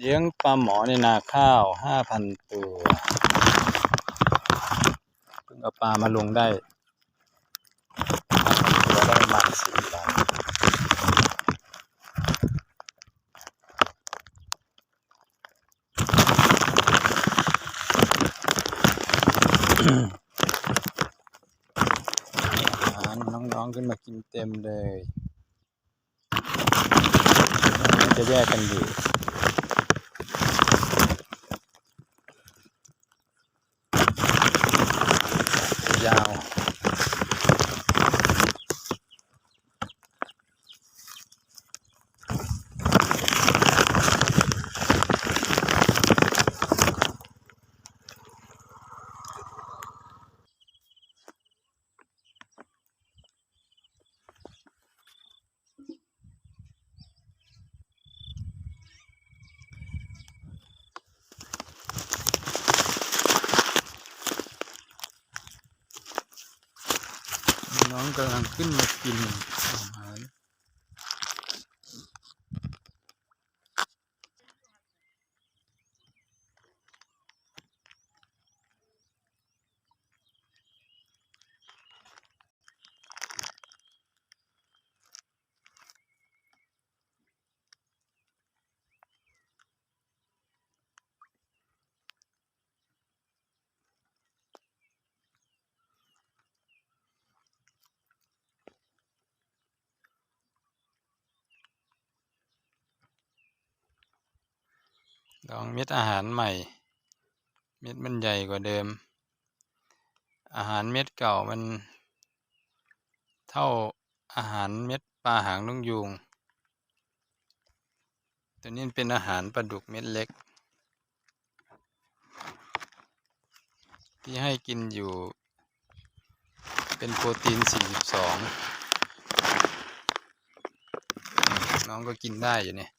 เลี้ยงปลาหมอในนาข้าวห้าพันตัวเพิ่งเอาปลามาลงได้ตัวได้มาสี่วันอาหารน้องๆขึ้นมากินเต็มเลย จะแยกกันอยู่าว น้องกำลังขึ้นมากิน ลองเม็ดอาหารใหม่ เม็ดมันใหญ่กว่าเดิม อาหารเม็ดเก่ามัน เท่าอาหารเม็ดปลาหางนกยูงตัวนี้เป็นอาหารปลาดุกเม็ดเล็ก ที่ให้กินอยู่ เป็นโปรตีน 42 น้องก็กินได้อยู่เนี่ย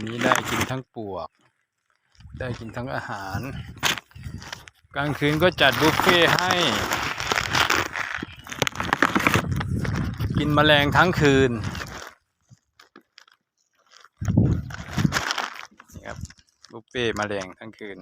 นนี้ได้กินทั้งปวก ได้กินทั้งอาหาร กลางคืนก็จัดบุฟเฟ่ต์ให้ กินแมลงทั้งคืนนี่ครับบุฟเฟ่ต์แมลงทั้งคืน